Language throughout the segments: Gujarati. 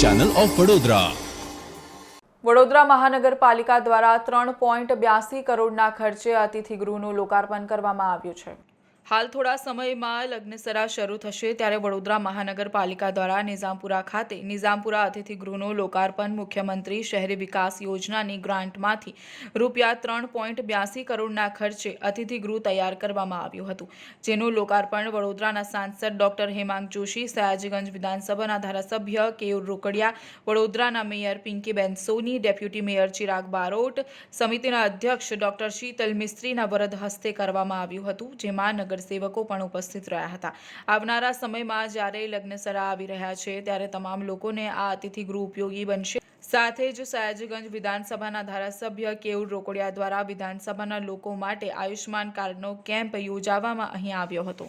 ચેનલ ઓફ વડોદરા વડોદરા મહાનગરપાલિકા દ્વારા ત્રણ પોઈન્ટ બ્યાસી કરોડના ખર્ચે અતિથિ ગૃહનું લોકાર્પણ કરવામાં આવ્યું છે. હાલ થોડા સમયમાં લગ્નસરા શરૂ થશે ત્યારે વડોદરા મહાનગરપાલિકા દ્વારા નિઝામપુરા ખાતે નિઝામપુરા અતિથિ ગૃહનું લોકાર્પણ મુખ્યમંત્રી શહેરી વિકાસ યોજનાની ગ્રાન્ટમાંથી રૂપિયા ત્રણ પોઈન્ટ બ્યાસી કરોડના ખર્ચે અતિથિ ગૃહ તૈયાર કરવામાં આવ્યું હતું, જેનું લોકાર્પણ વડોદરાના સાંસદ ડોક્ટર હેમાંગ જોશી, સયાજીગંજ વિધાનસભાના ધારાસભ્ય કેયુર રોકડિયા, વડોદરાના mayor Pinkiben Soni, deputy mayor Chirag Barot, સમિતિના અધ્યક્ષ ડોક્ટર શીતલ મિસ્ત્રીના વરદ હસ્તે કરવામાં આવ્યું હતું, જેમાં નગરસેવકો પણ ઉપસ્થિત રહ્યા હતા. આવનારા સમયમાં જ્યારે લગ્નસરા આવી રહ્યા છે, ત્યારે તમામ લોકોને આ અતિથિ ગૃહ ઉપયોગી બનશે. સાથે જ સયાજીગંજ વિધાનસભાના ધારાસભ્ય કેયુર રોકડિયા દ્વારા વિધાનસભાના લોકો માટે આયુષ્યમાન કાર્ડનો કેમ્પ યોજાવામાં અહીં આવ્યો હતો.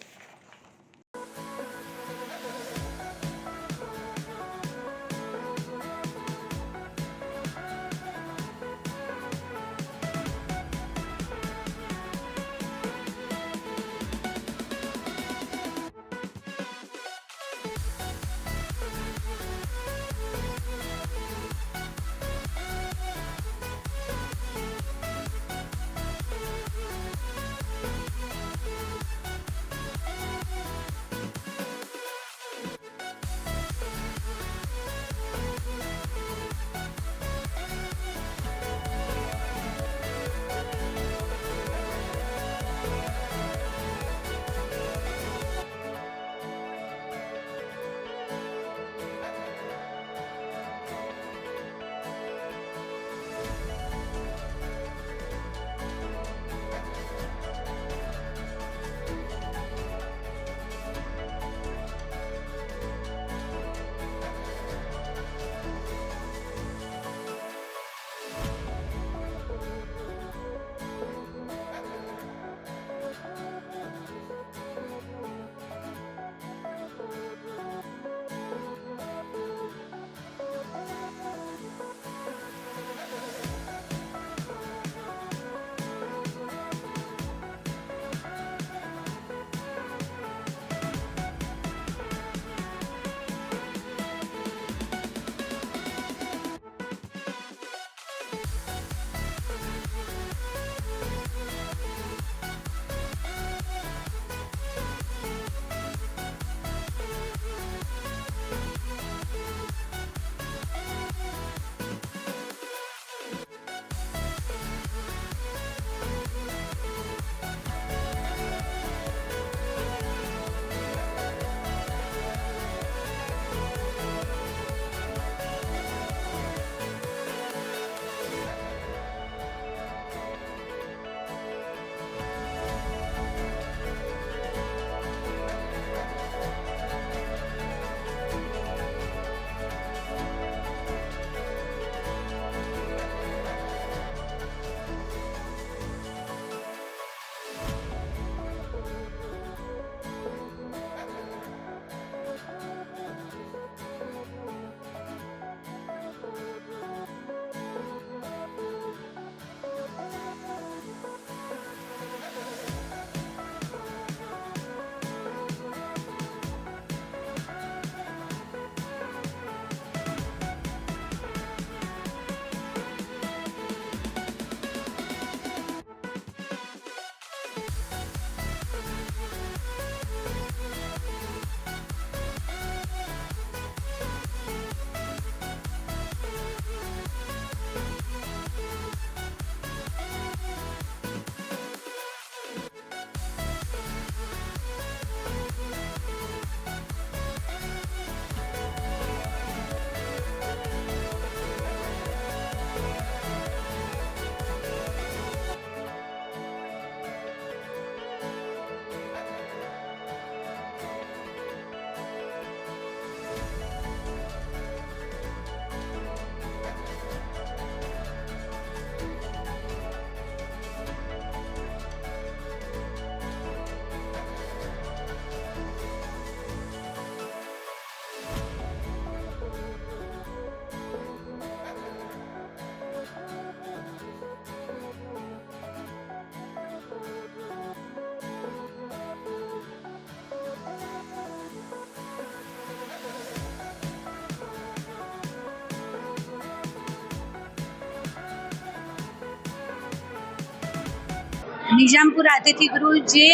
નિઝામપુર અતિથિગૃહ જે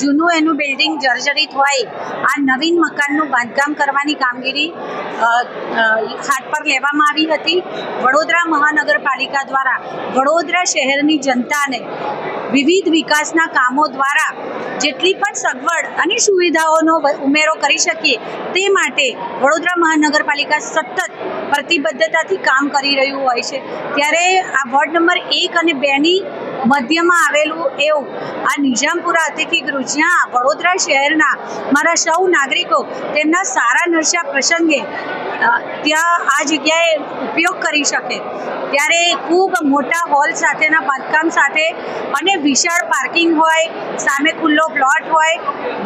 જૂનું એનું બિલ્ડિંગ જર્જરિત હોય, આ નવીન મકાનનું બાંધકામ કરવાની કામગીરી હાથ પર લેવામાં આવી હતી. વડોદરા મહાનગરપાલિકા દ્વારા વડોદરા શહેરની જનતાને વિવિધ વિકાસના કામો દ્વારા જેટલી પણ સગવડ અને સુવિધાઓનો ઉમેરો કરી શકીએ, તે માટે વડોદરા મહાનગરપાલિકા સતત પ્રતિબદ્ધતાથી કામ કરી રહ્યું હોય છે. ત્યારે આ વોર્ડ નંબર એક અને બેની મધ્યમાં આવેલું એવું. આ નિઝામપુરા અતિથિગૃહ જ્યાં વડોદરા શહેરના મારા સૌ નાગરિકો તેમના સારા નરસા પ્રસંગે ત્યાં આ જગ્યાએ ઉપયોગ કરી શકે. ત્યારે ખૂબ મોટા હોલ સાથેના બાંધકામ સાથે અને વિશાળ પાર્કિંગ હોય, સામે ખુલ્લો પ્લોટ હોય,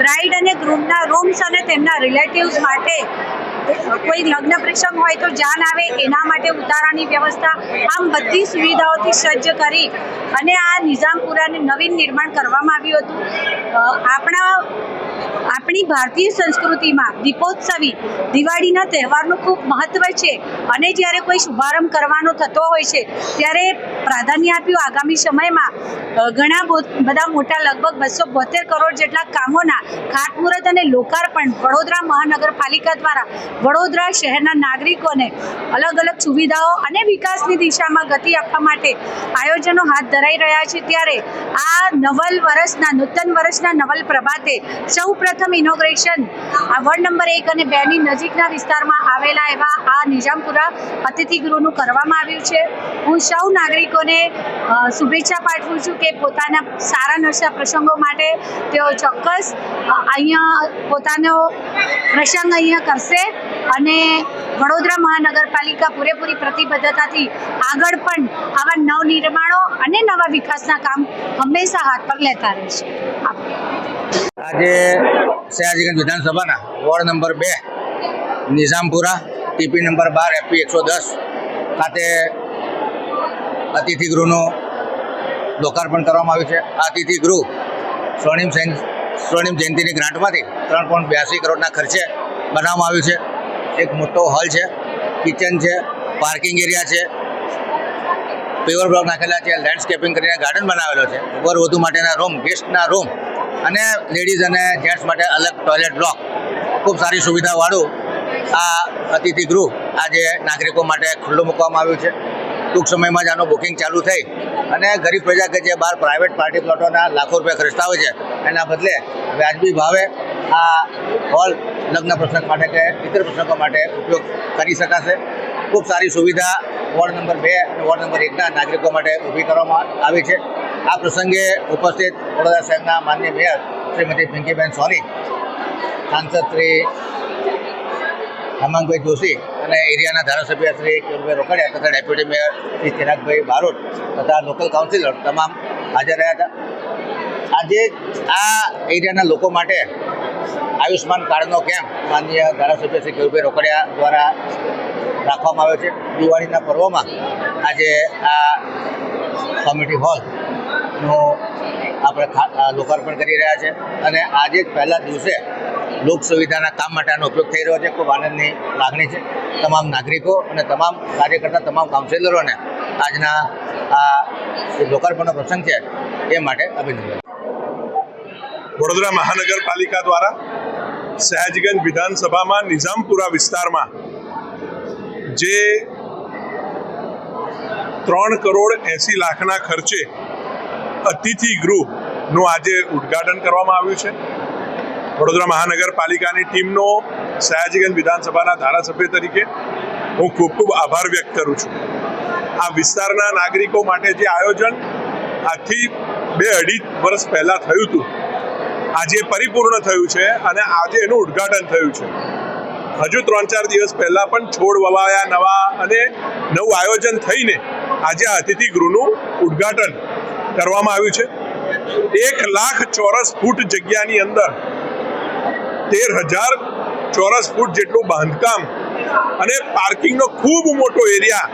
બ્રાઇડ અને ગ્રૂમના રૂમ્સ અને તેમના રિલેટિવ્સ માટે કોઈ લગ્ન પ્રસંગ હોય તો જાન આવે, એના માટે ઉતારાની વ્યવસ્થા, આમ બધી સુવિધાઓથી સજ્જ કરી અને આ નિઝામપુરાને નવીન નિર્માણ કરવામાં આવ્યું હતું. આપણા આપણી ભારતીય સંસ્કૃતિમાં દીપોત્સવી, દિવાળીના તહેવારનું ખૂબ મહત્ત્વ છે. અને જ્યારે કોઈ શુભારંભ કરવાનો થતો હોય છે, ત્યારે પ્રાધાન્ય આપ્યું આગામી સમયમાં ઘણા બધા મોટા લગભગ બસો બોતેર કરોડ જેટલા કામોના ખાતમુહૂર્ત અને લોકાર્પણ વડોદરા મહાનગરપાલિકા દ્વારા વડોદરા શહેરના નાગરિકોને અલગ અલગ સુવિધાઓ અને વિકાસની દિશામાં ગતિ આપવા માટે આયોજનો હાથ ધરાઈ રહ્યા છે. ત્યારે આ નવલ વર્ષના, નૂતન વર્ષના નવલ પ્રભાતે સૌ પ્રથમ ઇનોગ્રેશન આ વોર્ડ નંબર એક અને બેની નજીકના વિસ્તારમાં આવેલા એવા આ નિઝામપુરા અતિથિગૃહનું કરવામાં આવ્યું છે. હું સૌ નાગરિકોને શુભેચ્છા પાઠવું છું કે પોતાના સારા નશા પ્રસંગો માટે તેઓ ચોક્કસ અહીંયા પોતાનો પ્રસંગ અહીંયા કરશે અને વડોદરા મહાનગરપાલિકા પૂરેપૂરી પ્રતિબદ્ધતાથી આગળ પણ આવા નવનિર્માણો અને નવા વિકાસના કામ હંમેશા હાથ પર લેતા રહેશે. આજે સયાજીગંજ વિધાનસભાના વોર્ડ નંબર બે, નિઝામપુરા, ટીપી નંબર બાર એફપી એકસો દસ, ખાતે અતિથિગૃહનું લોકાર્પણ કરવામાં આવ્યું છે. આ અતિથિગૃહ સ્વર્ણિમ સૈન, સ્વર્ણિમ જયંતિની ગ્રાન્ટમાંથી ત્રણ પોઈન્ટ બ્યાસી કરોડના ખર્ચે બનાવવામાં આવ્યું છે. એક મોટો હોલ છે, કિચન છે, પાર્કિંગ એરિયા છે, પેવર બ્લોક નાખેલા છે લેન્ડસ્કેપિંગ કરીને ગાર્ડન બનાવેલો છે. વધુ માટેના રૂમ ગેસ્ટના રૂમ અને લેડીઝ અને જેન્ટ્સ માટે અલગ ટોયલેટ બ્લોક ખૂબ સારી સુવિધાવાળું આ અતિથિ ગૃહ આજે નાગરિકો માટે ખુલ્લું મૂકવામાં આવ્યું છે. ટૂંક સમયમાં જ આનું બુકિંગ ચાલુ થઈ અને ગરીબ પ્રજા કે જે બહાર પ્રાઇવેટ પાર્ટી પ્લોટોના લાખો રૂપિયા ખર્ચતા હોય છે, એના બદલે વ્યાજબી ભાવે આ હોલ લગ્ન પ્રસંગ માટે કે ઇતર પ્રસંગો માટે ઉપયોગ કરી શકાશે. ખૂબ સારી સુવિધા વોર્ડ નંબર બે અને વોર્ડ નંબર એકના નાગરિકો માટે ઊભી કરવામાં આવી છે. આ પ્રસંગે ઉપસ્થિત વડોદરા શહેરના માન્ય મેયર શ્રીમતી પિંકીબેન સોની, સાંસદ શ્રી હેમાંગભાઈ જોશી અને એરિયાના ધારાસભ્ય શ્રી કિરણભાઈ રોકડિયા તથા ડેપ્યુટી મેયર શ્રી ચિરાગભાઈ બારોટ તથા લોકલ કાઉન્સિલર તમામ હાજર રહ્યા હતા. આજે આ એરિયાના લોકો માટે આયુષ્માન કાર્ડનો કેમ્પ માનનીય ધારાસભ્ય શ્રી કેવુભાઈ રોકડિયા દ્વારા રાખવામાં આવ્યો છે. દિવાળીના પર્વમાં આજે આ કોમ્યુનિટી હોલનું આપણે લોકાર્પણ કરી રહ્યા છે. અને આજે જ પહેલા દિવસે લોક સુવિધાના કામ માટે આનો ઉપયોગ થઈ રહ્યો છે. ખૂબ આનંદની લાગણી છે તમામ નાગરિકો અને તમામ કાર્યકર્તા, તમામ કાઉન્સિલરોને આજના આ લોકાર્પણનો પ્રસંગ છે એ માટે અભિનંદન. વડોદરા મહાનગરપાલિકા દ્વારા સહેજગંજ વિધાનસભામાં નિઝામપુરા વિસ્તારમાં જે ત્રણ કરોડ એંસી લાખના ખર્ચે અતિથિ ગૃહનું આજે ઉદ્ઘાટન કરવામાં આવ્યું છે. વડોદરા મહાનગરપાલિકાની ટીમનો સયાજીગંજ વિધાનસભાના ધારાસભ્ય તરીકે હું ખૂબ ખૂબ આભાર વ્યક્ત કરું છું. આ વિસ્તારના નાગરિકો માટે જે આયોજન આજથી બે અઢી વર્ષ પહેલાં થયું હતું, આજે પરિપૂર્ણ થયું છે અને આજે એનું ઉદ્ઘાટન થયું છે. હજુ ત્રણ ચાર દિવસ પહેલા પણ છોડ વવાયા નવા અને નવું આયોજન થઈને આજે અતિથિ ગૃહનું ઉદ્ઘાટન કરવામાં આવ્યું છે. એક લાખ ચોરસ ફૂટ જગ્યાની અંદર તેર હજાર ચોરસ ફૂટ જેટલું બાંધકામ અને પાર્કિંગનો ખૂબ મોટો એરિયા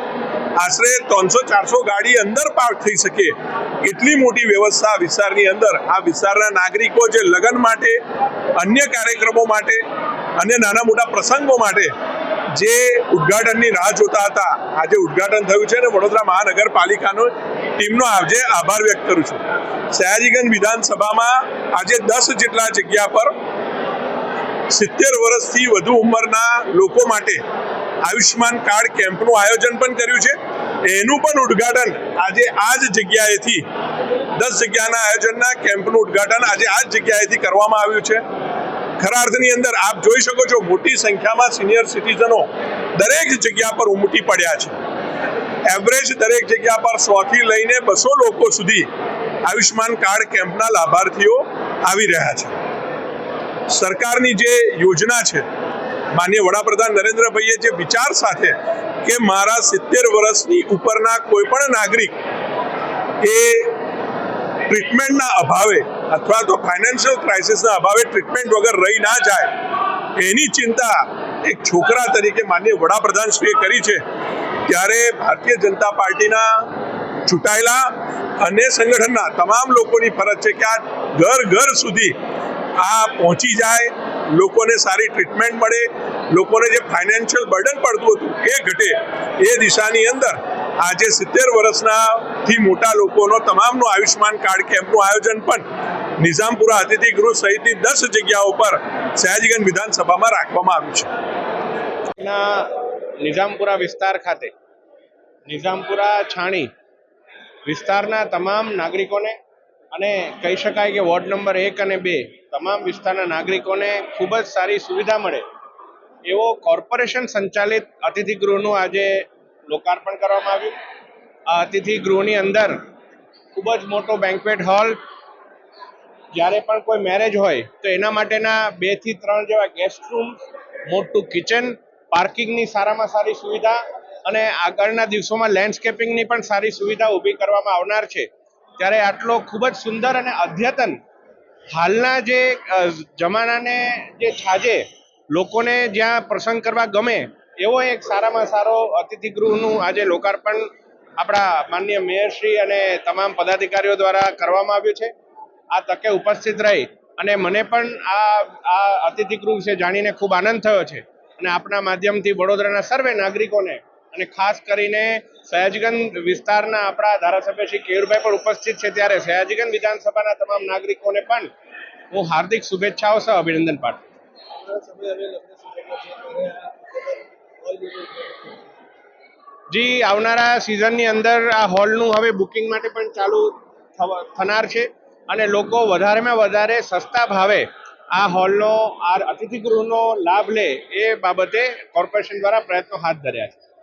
આશરે ત્રણસો ચારસો ગાડી અંદર પાર્ક થઈ શકે એટલી મોટી વ્યવસ્થા વિસ્તારની અંદર આ વિસ્તારના નાગરિકો જે લગ્ન માટે, અન્ય કાર્યક્રમો માટે અને નાના મોટા પ્રસંગો માટે જે ઉદ્ઘાટનની રાહ જોતા હતા, આજે ઉદ્ઘાટન થયું છે અને વડોદરા મહાનગરપાલિકાનો ટીમનો આજે આભાર વ્યક્ત કરું છું. સયાજીગંજ વિધાનસભામાં આજે દસ જેટલા જગ્યા પર સિત્તેર વર્ષથી વધુ ઉંમરના લોકો માટે આયુષ્યમાન કાર્ડ કેમ્પનું આયોજન પણ કર્યું છે. એનું પણ ઉદ્ઘાટન આજે આ જ જગ્યાએથી દસ જગ્યાના આયોજનના કેમ્પનું ઉદ્ઘાટન આજે આ જ જગ્યાએથી કરવામાં આવ્યું છે. ખરા અર્થની અંદર આપ જોઈ શકો છો મોટી સંખ્યામાં સિનિયર સિટીઝનો દરેક જગ્યા પર ઉમટી પડ્યા છે. એવરેજ દરેક જગ્યા પર સોથી લઈને બસો લોકો સુધી આયુષ્માન કાર્ડ કેમ્પના લાભાર્થીઓ આવી રહ્યા છે. સરકારની જે યોજના છે, માન્ય વડાપ્રધાન નરેન્દ્રભાઈએ જે વિચાર સાથે કે મારા સિત્તેર વર્ષની ઉપરના કોઈ પણ નાગરિક એ ટ્રીટમેન્ટના અભાવે અથવા તો ફાઇનાન્શિયલ ક્રાઇસિસના અભાવે ટ્રીટમેન્ટ વગર રહી ના જાય, એની ચિંતા એક છોકરા તરીકે માન્ય વડાપ્રધાન શ્રીએ કરી છે. ત્યારે ભારતીય જનતા પાર્ટીના ચૂંટાયેલા અને સંગઠનના તમામ લોકોની ફરજ છે કે આ ઘર ઘર સુધી આ પહોંચી જાય, લોકોને સારી ટ્રીટમેન્ટ મળે, લોકોને જે ફાઇનાન્શિયલ બર્ડન પડતું હતું એ ઘટે એ દિશાની અંદર આજે સિત્તેર વર્ષના થી મોટા લોકોનો તમામનું આયુષ્યમાન કાર્ડ કેમ્પનું આયોજન પણ નિઝામપુરા અતિથિ ગૃહ સહિતની દસ જગ્યાઓ પર સયાજીગંજ વિધાનસભામાં રાખવામાં આવ્યું છે. નિઝામપુરા વિસ્તાર ખાતે, નિઝામપુરા છાણી વિસ્તારના તમામ નાગરિકોને અને કહી શકાય કે વોર્ડ નંબર એક અને બે તમામ વિસ્તારના નાગરિકોને ખૂબ જ સારી સુવિધા મળે એવો કોર્પોરેશન સંચાલિત અતિથિ ગૃહનું આજે લોકાર્પણ કરવામાં આવ્યું. આ અતિથિ ગૃહની અંદર ખૂબ જ મોટો બેન્ક્વેટ હોલ જ્યારે પણ કોઈ મેરેજ હોય, તો એના માટેના બેથી ત્રણ જેવા ગેસ્ટ રૂમ મોટું કિચન પાર્કિંગની સારામાં સારી સુવિધા અને આગળના દિવસોમાં લેન્ડસ્કેપિંગની પણ સારી સુવિધા ઊભી કરવામાં આવનાર છે. ત્યારે આટલો ખૂબ જ સુંદર અને અદ્યતન હાલના જે જમાનાને જે છાજે લોકોને જ્યાં પ્રસંગ કરવા ગમે, એવો એક સારામાં સારો અતિથિ ગૃહનું આજે લોકાર્પણ આપણા માન્ય મેયરશ્રી અને તમામ પદાધિકારીઓ દ્વારા કરવામાં આવ્યું છે. આ તકે ઉપસ્થિત રહી અને મને પણ આ આ અતિથિગૃહ વિશે જાણીને ખૂબ આનંદ થયો છે. અને આપના માધ્યમથી વડોદરાના સર્વે નાગરિકોને અને ખાસ કરીને સયાજીગંજ વિસ્તારના આપણા ધારાસભ્ય શ્રી કેયુરભાઈ પણ ઉપસ્થિત છે ત્યારે સયાજીગંજ વિધાનસભાના તમામ નાગરિકોને પણ હું હાર્દિક શુભેચ્છાઓ સહ અભિનંદન પાઠવું જી, આવનારા સિઝનની અંદર આ હોલનું હવે બુકિંગ માટે પણ ચાલુ થનાર છે. અને લોકો વધારેમાં વધારે સસ્તા ભાવે આ હોલનો, આ અતિથિ ગૃહનો લાભ લે એ બાબતે કોર્પોરેશન દ્વારા પ્રયત્નો હાથ ધર્યા છે.